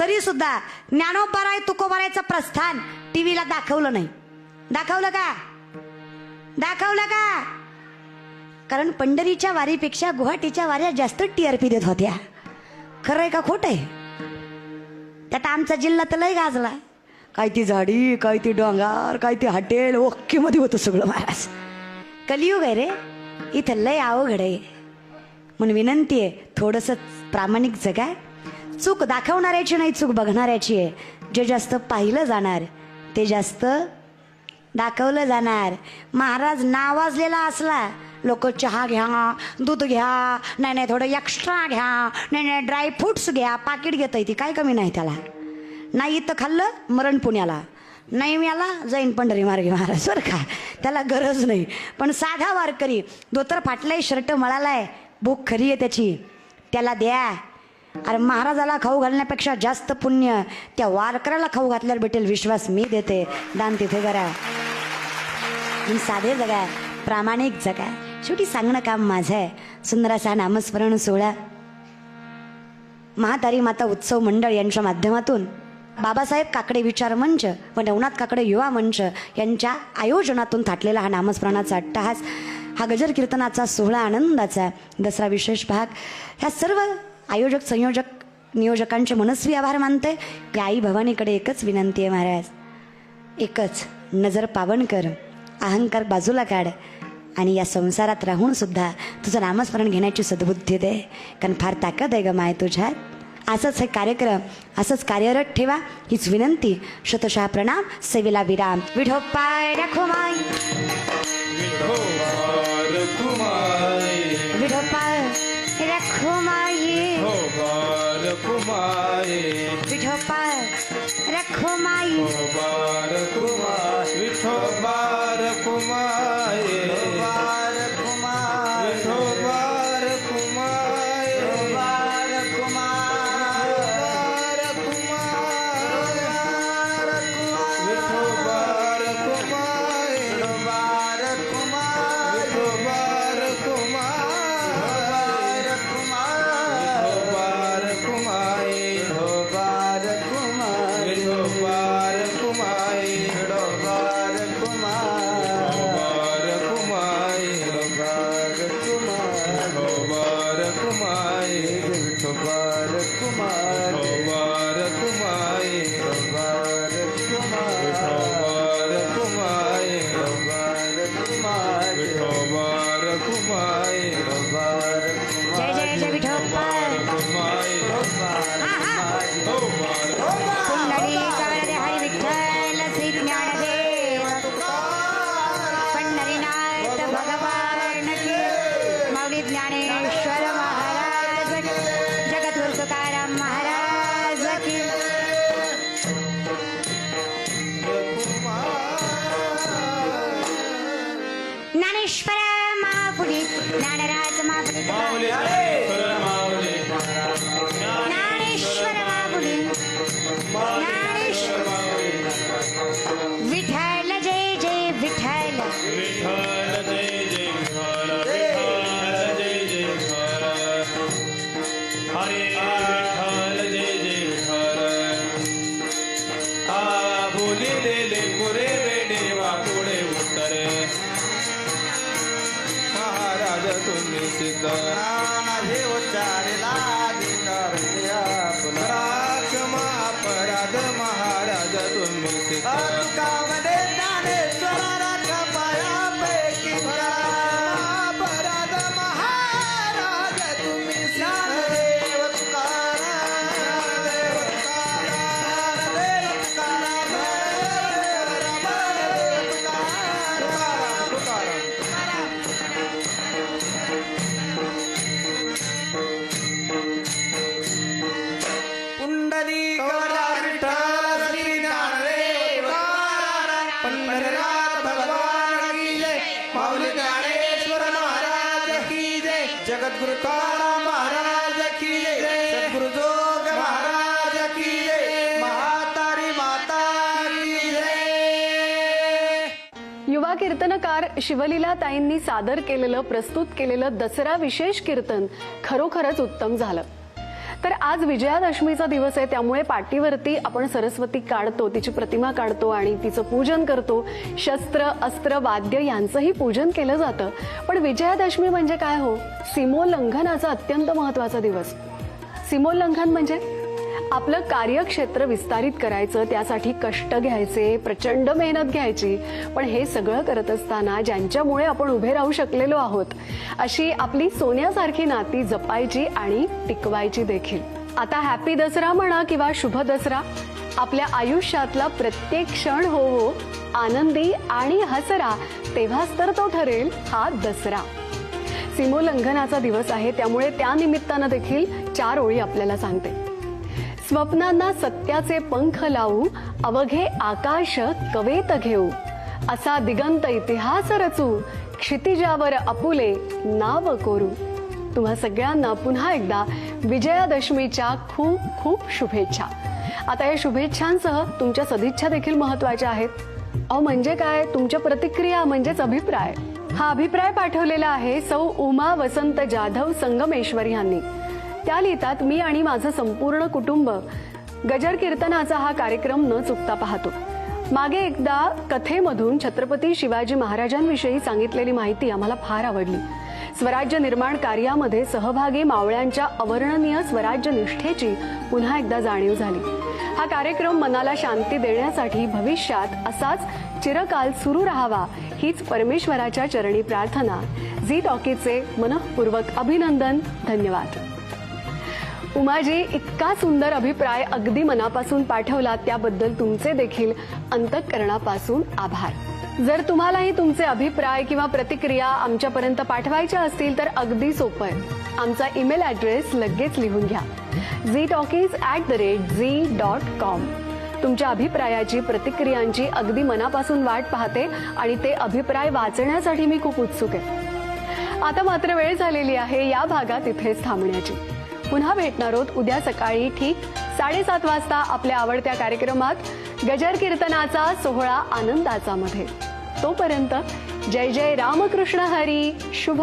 तरी सुद्धा ज्ञानोबाराय तुकोबारायचं प्रस्थान टीव्हीला दाखवलं नाही. दाखवलं का? दाखवलं का? कारण पंढरीच्या वारीपेक्षा गुवाहाटीच्या वाऱ्या जास्त टीआरपी देत होत्या. खरं आहे का खोट आहे? त्यात आमचा जिल्हा तर लय गाजला. काय ती झाडी काय ती डोंगर काय ती हॉटेल ओके मध्ये होतं सगळं महाराज. कलियुग आहे रे. इथं लय अवघड आहे. म्हणून विनंती आहे थोडंसं प्रामाणिक जगा. चूक दाखवणाऱ्याची नाही चूक बघणाऱ्याची आहे. जे जास्त पाहिलं जाणार ते जास्त दाखवलं जाणार. महाराज नावाजलेला असला लोक चहा घ्या दूध घ्या नाही नाही थोडं एक्स्ट्रा घ्या नाही नाही ड्रायफ्रुट्स घ्या पाकिट घेता येते काय कमी नाही त्याला. नाही इथं खाल्लं मरण पुण्याला. नाही मिळाला जाईन पंढरी मार्गी महाराज बरं का. त्याला गरज नाही. पण साधा वारकरी दोतर फाटलाय शर्ट मळालाय भूक खरी आहे त्याची. त्याला द्या. अरे महाराजाला खाऊ घालण्यापेक्षा जास्त पुण्य त्या वारकऱ्याला खाऊ घातल्यावर भेटेल विश्वास मी देते. दान तिथे करा. मी साधे जगा प्रामाणिक जगा. शेवटी सांगणं काम माझं आहे. सुंदरसा नामस्मरण सोहळा. महातारी माता उत्सव मंडळ यांच्या माध्यमातून बाबासाहेब काकडे विचार मंच व नवनाथ काकडे युवा मंच यांच्या आयोजनातून थाटलेला हा नामस्मरणाचा अट्टहास हा गजर कीर्तनाचा सोहळा आनंदाचा दसरा विशेष भाग ह्या सर्व आयोजक संयोजक नियोजकांचे मनस्वी आभार मानते. या आई भवानीकडे एकच विनंती आहे महाराज. एकच नजर पावन कर अहंकार बाजूला काढ आणि या संसारात राहूनसुद्धा तुझं नामस्मरण घेण्याची सद्बुद्धी दे. कारण फार ताकद आहे ग माय तुझ्यात. असंच हे कार्यक्रम असंच कार्यरत ठेवा. हीच विनंती शतशः प्रणाम सेवेला विराम. विढोपाय राखो माय reales. देव चारला जगद्गुरु तुकाराम महाराज की जय. सद्गुरु जोग महाराज की जय. महातारी माता की जय. युवा कीर्तनकार शिवलीला ताईंनी सादर केलेलं प्रस्तुत केलेलं दसरा विशेष कीर्तन खरोखरच उत्तम झालं. तर आज विजयादशमीचा दिवस आहे त्यामुळे पाठीवरती आपण सरस्वती काढतो तिची प्रतिमा काढतो आणि तिचं पूजन करतो. शस्त्र अस्त्र वाद्य यांचंही पूजन केलं जातं. पण विजयादशमी म्हणजे काय हो? सीमोल्लंघनाचा अत्यंत महत्त्वाचा दिवस. सीमोल्लंघन म्हणजे? आपलं कार्यक्षेत्र विस्तारित करायचं त्यासाठी कष्ट घ्यायचे प्रचंड मेहनत घ्यायची. पण हे सगळं करत असताना ज्यांच्यामुळे आपण उभे राहू शकलेलो आहोत अशी आपली सोन्यासारखी नाती जपायची आणि टिकवायची देखील. आता हॅपी दसरा म्हणा किंवा शुभ दसरा आपल्या आयुष्यातला प्रत्येक क्षण होवो आनंदी आणि हसरा तेव्हाच तर तो ठरेल हा दसरा. सीमोल्लंघनाचा दिवस आहे त्यामुळे त्या निमित्तानं देखील चार ओळी आपल्याला सांगते. स्वप्नांना सत्याचे पंख लावू अवघे आकाश कवेत घेऊ. असा दिगंत इतिहास रचू क्षितिजावर अपुले नाव कोरू. तुम्हा सगळ्यांना पुन्हा एकदा विजयादशमीच्या खूप खूप शुभेच्छा. आता या शुभेच्छांसह तुमच्या सदिच्छा देखील महत्त्वाच्या आहेत. अहो म्हणजे काय? तुमच्या प्रतिक्रिया म्हणजेच अभिप्राय. हा अभिप्राय पाठवलेला आहे सौ उमा वसंत जाधव संगमेश्वर यांनी. त्या लिहितात मी आणि माझं संपूर्ण कुटुंब गजर कीर्तनाचा हा कार्यक्रम न चुकता पाहतो. मागे एकदा कथेमधून छत्रपती शिवाजी महाराजांविषयी सांगितलेली माहिती आम्हाला फार आवडली. स्वराज्य निर्माण कार्यामध्ये सहभागी मावळ्यांच्या अवर्णनीय स्वराज्य निष्ठेची पुन्हा एकदा जाणीव झाली. हा कार्यक्रम मनाला शांती देण्यासाठी भविष्यात असाच चिरकाल सुरू राहावा हीच परमेश्वराच्या चरणी प्रार्थना. झी टॉकीचे मनःपूर्वक अभिनंदन धन्यवाद. उमाजी इतका सुंदर अभिप्राय अगदी मनापासून पाठवला त्याबद्दल तुमचे देखील अंतःकरणापासून आभार. जर तुम्हालाही तुमचे अभिप्राय किंवा प्रतिक्रिया आमच्यापर्यंत पाठवायच्या असतील तर अगदी सोपं आहे. आमचा ईमेल ऍड्रेस लगेच लिहून घ्या. Zee talkies at the rate Zee dot com तुमच्या अभिप्रायाची प्रतिक्रियांची अगदी मनापासून वाट पाहते आणि ते अभिप्राय वाचण्यासाठी मी खूप उत्सुक आहे. आता मात्र वेळ झालेली आहे या भागात इथेच थांबण्याची. पुन्हा भेटणार आहोत. उद्या सकाळी ठीक साडेसात वाजता आपल्या आवडत्या कार्यक्रमात गजर कीर्तनाचा सोहळा आनंदाचा मध्ये. तोपर्यंत जय जय रामकृष्ण हरी. शुभ